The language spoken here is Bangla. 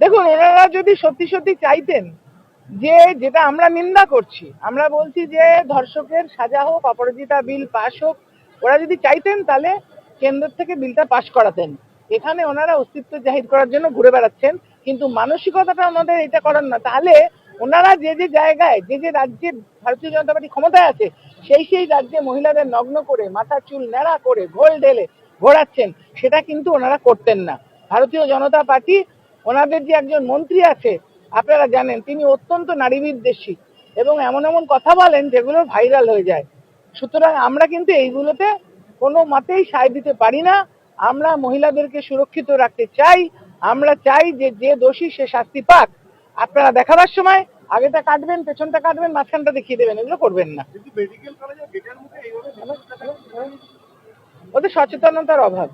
দেখুন ওনারা যদি সত্যি সত্যি চাইতেন যে যেটা আমরা নিন্দা করছি, আমরা বলছি যে ধর্ষকের সাজা হোক, অপরাজিতা বিল পাশ হোক, ওরা যদি চাইতেন তাহলে কেন্দ্র থেকে বিলটা পাশ করাতেন। এখানে ওনারা অস্তিত্ব জাহির করার জন্য ঘুরে বেড়াচ্ছেন, কিন্তু মানসিকতাটা আমাদের এটা করার না। তাহলে ওনারা যে যে জায়গায়, যে যে রাজ্যে ভারতীয় জনতা পার্টি ক্ষমতায় আছে, সেই সেই রাজ্যে মহিলাদের নগ্ন করে, মাথা চুল ন্যাড়া করে, ঘোল ঢেলে ঘোরাচ্ছেন, সেটা কিন্তু ওনারা করতেন না। ভারতীয় জনতা পার্টি, ওনাদের যে একজন মন্ত্রী আছে, আপনারা জানেন, তিনি অত্যন্ত নারী বিদ্বেষী এবং এমন এমন কথা বলেন যেগুলো ভাইরাল হয়ে যায়। সুতরাং আমরা কিন্তু এইগুলোতে কোনো মতেই সায় দিতে পারি না। আমরা মহিলাদেরকে সুরক্ষিত রাখতে চাই। আমরা চাই যে যে দোষী সে শাস্তি পাক। আপনারা দেখাবার সময় আগেটা কাটবেন পেছনটা কাটবেন মাঝখানটা দেখিয়ে দেবেন এগুলো করবেন না। ওদের সচেতনতার অভাব।